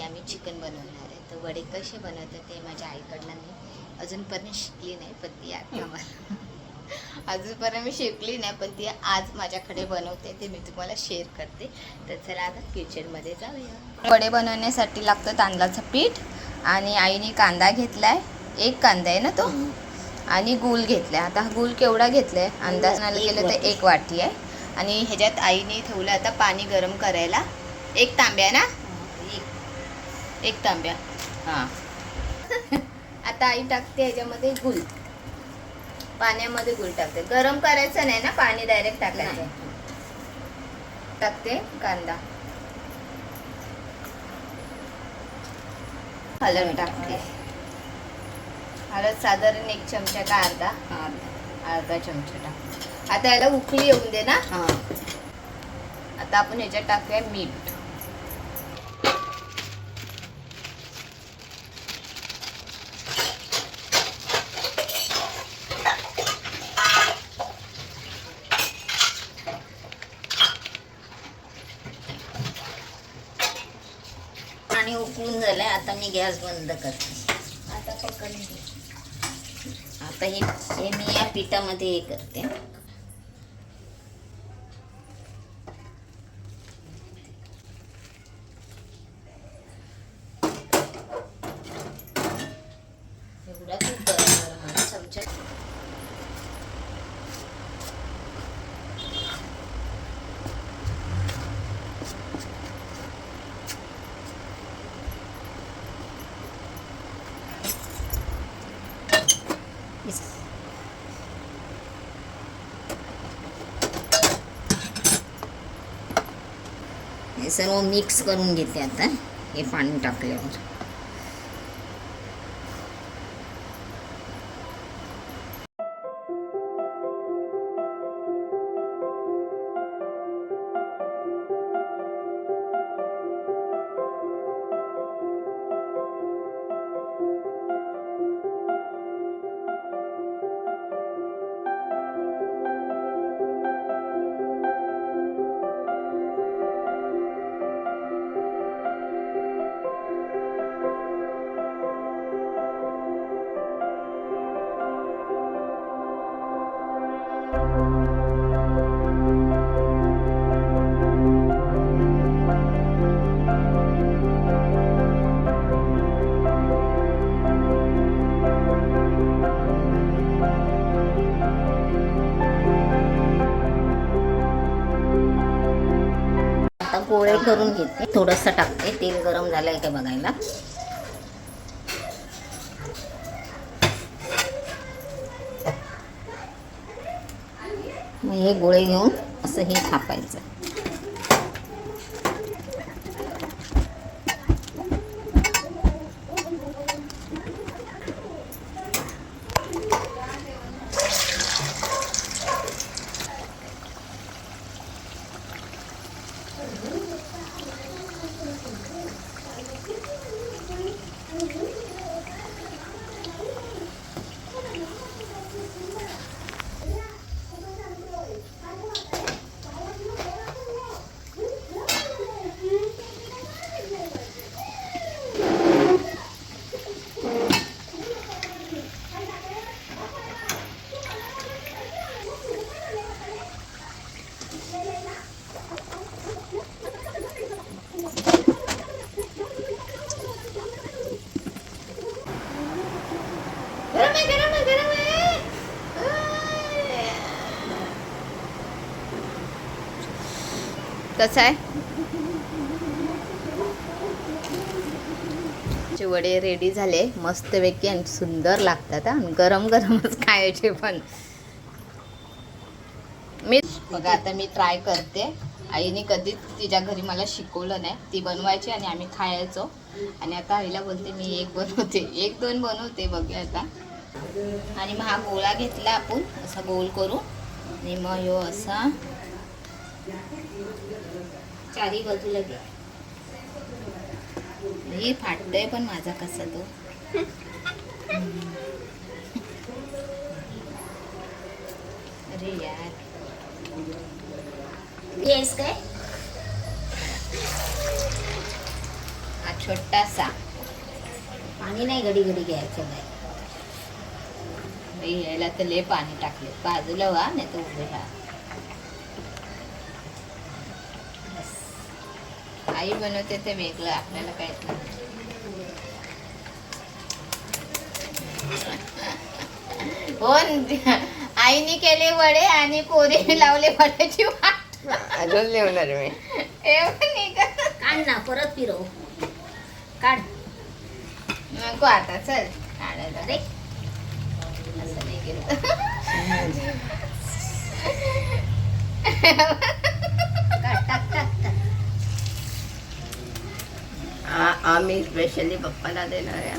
आणि आम्ही चिकन बनवणार आहे. तर वडे कसे बनवतात ते माझ्या आईकडनं मी अजूनपर्यंत शिकली नाही पण ती आता मला अजूनपर्यंत मी शिकली नाही पण ती आज माझ्याकडे बनवते ते मी तुम्हाला शेअर करते. तर चला आता किचनमध्ये जाऊया. वडे बनवण्यासाठी लागतं तांदळाचं पीठ आणि आईने कांदा घेतलाय. एक कांदा आहे ना तो? आणि गूळ घेतलाय. आता हा गूळ केवढा घेतलाय? अंदाजानं एक केलं तर. एक वाटी आहे. आणि ह्याच्यात आईने ठेवलं आता पाणी गरम करायला. एक तांब्या ना? एक तांब्या. हां. आता आई टाकते ह्याच्यामध्ये गुळ. पाण्यामध्ये गुळ टाकते. गरम करायचं नाही ना पाणी डायरेक्ट टाकायचं. टाकते कांदा. हळद टाकते. हळद साधारण एक चमचा का अर्धा? अर्धा चमचा टाक आता याला उकळी येऊन दे ना. आता आपण ह्याच्यात टाकूया मीठ आणि उकळून मी गॅस बंद करते. आता आता हे हे मी या पिठामध्ये हे करते. एवढा खूप गरम आहे. हे सर्व मिक्स करून घेते आता हे पाणी टाकल्यावर करून घेते. थोडंसं टाकते. तेल गरम झालंय का बघायला. मग हे गोळे घेऊन असं हे थापायचं. कसं आहे? वडे रेडी झाले. मस्तपैकी आणि सुंदर लागतात आणि गरम गरमच खायचे पण. मी बघा आता मी ट्राय करते. आईने कधीच तिच्या घरी मला शिकवलं नाही. ती बनवायची आणि आम्ही खायचो. आणि आता आईला बोलते मी एक बनवते. एक दोन बनवते बघूया आता. आणि मग हा गोळा घेतला आपण. असा गोल करू आणि मग ह्यो असा. चारी बाजूला घ्या हे फाटतोय पण माझा कसा तो. अरे यार. येस काय? हा छोटासा. पाणी नाही घडी घडी घ्यायचं नाही यायला तर लय पाणी टाकले बाजूला व्हा नाही तर उभे राहा. आई बनवते ते वेगळं आपल्याला काहीच नाही हो आईने केले वडे आणि पोरीने लावले वड्याची वाट. अजून लिहणार मी. एवढं नाही का? काढ ना परत फिरव. काढ. नको आता चल. काढायला अरे असं नाही केलं. काढ टाक टाक. आम्ही स्पेशली पप्पाला देणार आहे.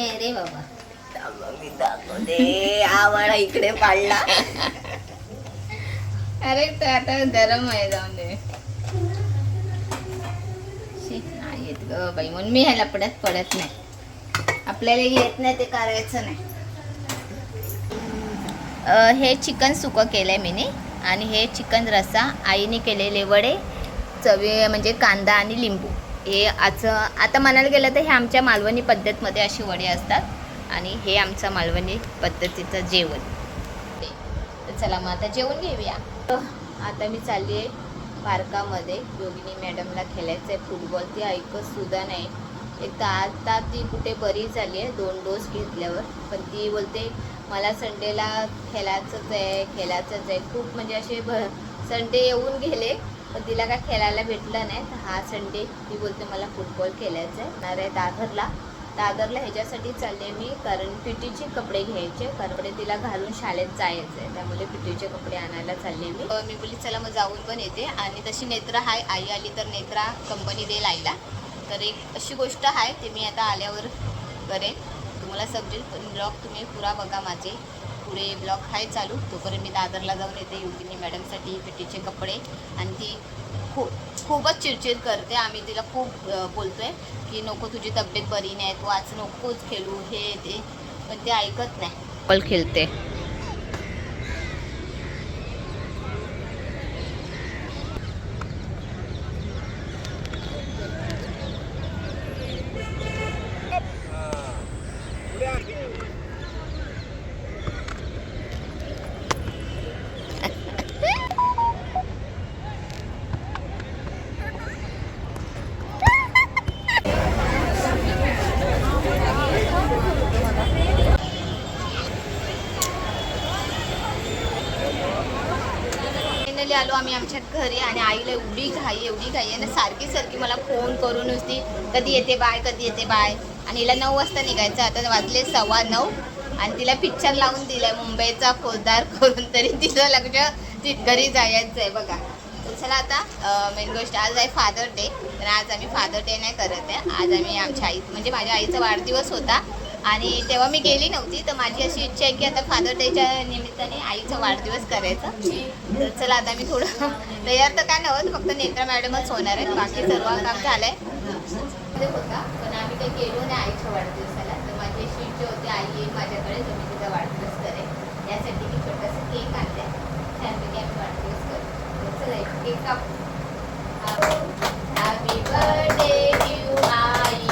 आहे रे बाबा. मी दाखवते आवडा इकडे पाडला. अरे तर आता गरम आहे जाऊन दे. नाही येत ग बाई. म्हणून मी ह्याला पडत पडत नाही. आपल्याला येत नाही ते करायचं नाही. अ, हे चिकन सुकं केलं आहे मीने. आणि हे चिकन रस्सा आईने केलेले वडे चवी म्हणजे कांदा आणि लिंबू. हे आचं आता म्हणायला गेलं तर हे आमच्या मालवणी पद्धतमध्ये असे वडे असतात आणि हे आमचं मालवणी पद्धतीचं जेवण. तर चला मग आता जेवण घेऊया. आता मी चालली आहे पार्कामध्ये. योगिनी मॅडमला खेळायचं आहे फुटबॉल ती ऐकत सुद्धा नाही. एक तर आता ती कुठे बरी झाली आहे दोन डोस घेतल्यावर. पण ती बोलते मला संडेला खेळायचंच आहे खेळायचंच आहे. खूप म्हणजे असे भ संडे येऊन गेले पण तिला काय खेळायला भेटलं नाही. तर हा संडे ती बोलते मला फुटबॉल खेळायचं आहे येणार आहे दादरला. दादरला ह्याच्यासाठी चालले मी कारण पिटीचे कपडे घ्यायचे. कारण तिला घालून शाळेत जायचं आहे त्यामुळे पिटीचे कपडे आणायला चालले मी. मी बोलली चला मग जाऊन पण येते. आणि तशी नेत्रा हाय आई आली तर नेत्रा कंपनी देईल आईला तर एक अशी गोष्ट आहे ते मी आता आल्यावर करेन. तुम्हाला समजेल पण ब्लॉग तुम्ही पुरा बघा माझे. पुढे ब्लॉग आहे चालू. तोपर्यंत मी दादरला जाऊन येते योगिनी मॅडमसाठी पिटीचे कपडे. आणि ती खू खूपच चिडचिड करते. आम्ही तिला खूप बोलतो आहे की नको तुझी तब्येत बरी नाही तू आज नकोच खेळू हे ते. पण ते ऐकत नाही. बॉल खेळते. आलो आम्ही आमच्या घरी आणि आईला एवढी घाई एवढी घाई आहे ना सारखी सारखी मला फोन करून नुसती कधी येते बाय कधी येते बाय आणि हिला नऊ वाजता निघायचं आता वाजले सव्वा नऊ. आणि तिला पिक्चर लावून दिलाय मुंबईचा फौजदार करून तरी तिचं लक्ष ती घरी जायचं आहे बघा. तर चला आता मेन गोष्ट आज आहे फादर डे पण आज आम्ही फादर डे नाही करत आहे. आज आम्ही आमच्या आई म्हणजे माझ्या आईचा वाढदिवस होता. आणि तेव्हा मी गेली नव्हती तर माझी अशी इच्छा आहे की आता फादर डेच्या निमित्ताने आईचा वाढदिवस करायचा. तर चला आता मी थोडं तयार तर काय नव्हतं फक्त नेत्रा मॅडमच होणार आहे बाकी सर्व काम झालंय. आहे होता पण आम्ही काही गेलो नाही आईच्या वाढदिवसाला तर माझी अशी इच्छा होती आई येईल माझ्याकडे तर मी तिचा वाढदिवस करेल. यासाठी मी छोटासा केक आणला त्यापैकी आम्ही वाढदिवस करू. चला केक कापू. हॅपी बर्थडे टू आई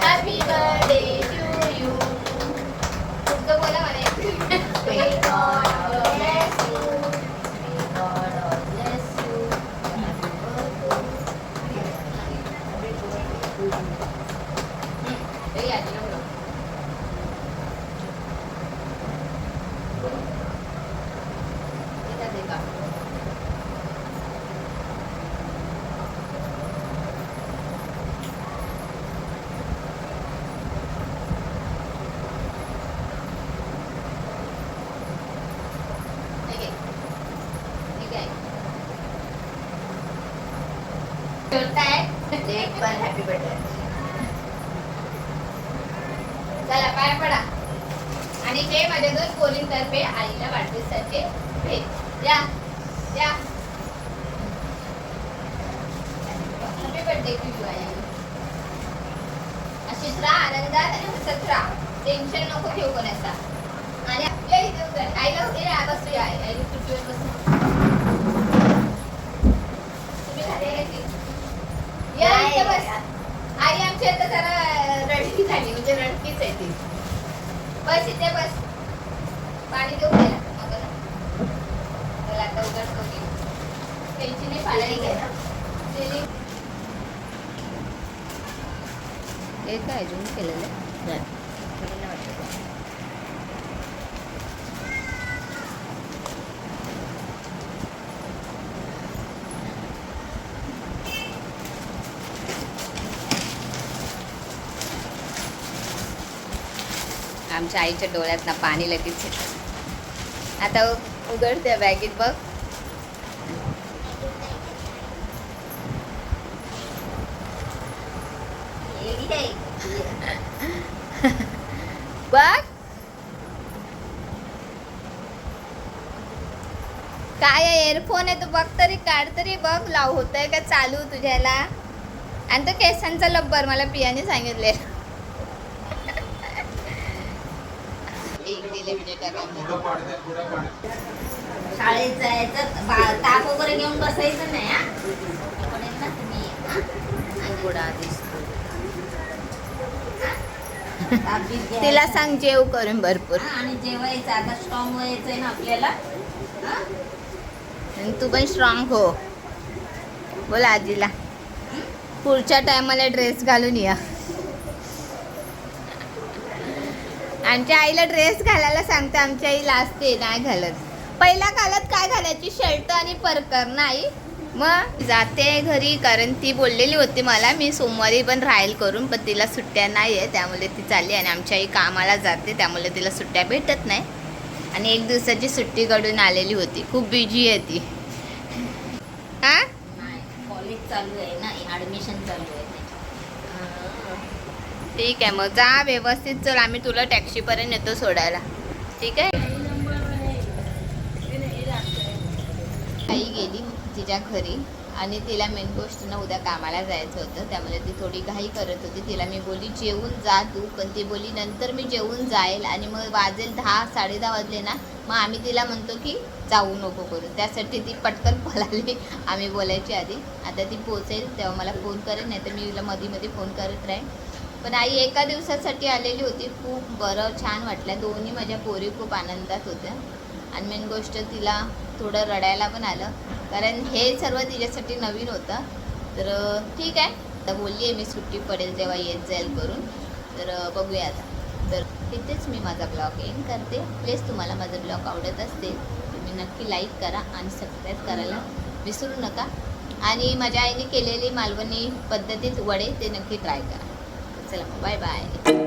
हॅपी बर्थडे टू यू तुमचं बोला मला May God bless you. May God bless you. Happy birthday. Happy birthday. हम्म. ए, आजीला बोलव. येतात हे का? ठीक आहे. ठीक आहे. छोटा आहे एक पण हॅपी बर्थडे चला पाय पडा. आणि हे माझ्या दोन पोरींतर्फे आईला वाढदिवसाचे भेट या या. हॅपी बर्थडे टू यू आई. अशीच राहा आनंदात आणि हसत राहा. टेन्शन नको घेऊ कोणाचा. आणि आपल्या इथे उतर. आईला होते ना बस तू आई. पृथ्वीवर सुट्टीवर बस तुम्ही घरी आहे की? या इथे बस आई आमची आता जरा रडकी झाली म्हणजे रडकीच आहे ती. बस इथे बस. पाणी देऊ. चला आता उघडतो मी त्यांची नाही पाणी घ्या ना? त्यांनी हे काय अजून केलेलं? आहे मला नाही वाटत. आमच्या आईच्या डोळ्यात ना पाणी लगेच येतं. आता उघडते बॅगेत बघ. बघ. काय एअरफोन आहे तू बघ तरी काढ तरी बघ. लाव होतंय का चालू तुझ्याला? आणि तो केसांचा लब्बर मला पियाने सांगितले एक दिले म्हणजे शाळेत जायचं ताप वगैरे घेऊन बसायचं नाही हा? इकडे ना तुम्ही? गोडा दिसतो. तिला सांग जेव करून भरपूर. आणि जेवायचं आता स्ट्रॉंग व्हायचंय ना आपल्याला. हा? तू पण स्ट्रॉंग हो. बोल आजीला. पुढच्या टायमाला ड्रेस घालून या. आमच्या आईला ड्रेस घालायला सांगते आमच्या आई लाजते नाही घालत. पहिल्या काळात काय घालायची? शर्ट आणि परकर नाही? मग जाते घरी कारण ती बोललेली होती मला मी सोमवारी पण राहील करून पण तिला सुट्ट्या नाही आहे त्यामुळे ती चालली आणि आमच्या आई कामाला जाते त्यामुळे तिला सुट्ट्या भेटत नाही. आणि एक दिवसाची सुट्टी काढून आलेली होती खूप बिझी आहे ती. हा? कॉलेज चालू आहे ना ऍडमिशन चालू आहे ठीक आहे मग जा व्यवस्थित चल आम्ही तुला टॅक्सीपर्यंत येतो सोडायला. ठीक आहे? आई गेली तिच्या घरी आणि तिला मेन गोष्ट ना उद्या कामाला जायचं होतं. त्यामुळे ती थोडी घाई करत होती. तिला मी बोली जेवून जा तू. पण ती बोली नंतर मी जेवून जाईल आणि मग वाजेल दहा साडे दहा वाजले ना मग आम्ही तिला म्हणतो की जाऊ नको करू त्यासाठी ती पटकन पळाली. आम्ही बोलायची आधी. आता ती पोचेल तेव्हा मला फोन करेल नाही तर मी तिला मध्ये मध्ये फोन करत राहीन. पण आई एका दिवसासाठी आलेली होती. खूप बरं छान वाटलं. दोन्ही माझ्या पोरी खूप आनंदात होत्या. आणि मेन गोष्ट तिला थोडं रडायला पण आलं. कारण हे सर्व तिच्यासाठी नवीन होतं. तर ठीक आहे. आता बोलली आहे मी सुट्टी पडेल तेव्हा येत जाईल करून. तर बघूया आता. तर तिथेच मी माझा ब्लॉग एंड करते. प्लीज तुम्हाला माझा ब्लॉग आवडत असतील तुम्ही नक्की लाईक करा आणि सबस्क्राईब करायला विसरू नका. आणि माझ्या आईने केलेली मालवणी पद्धतीत वडे ते नक्की ट्राय करा. चला मग बाय बाय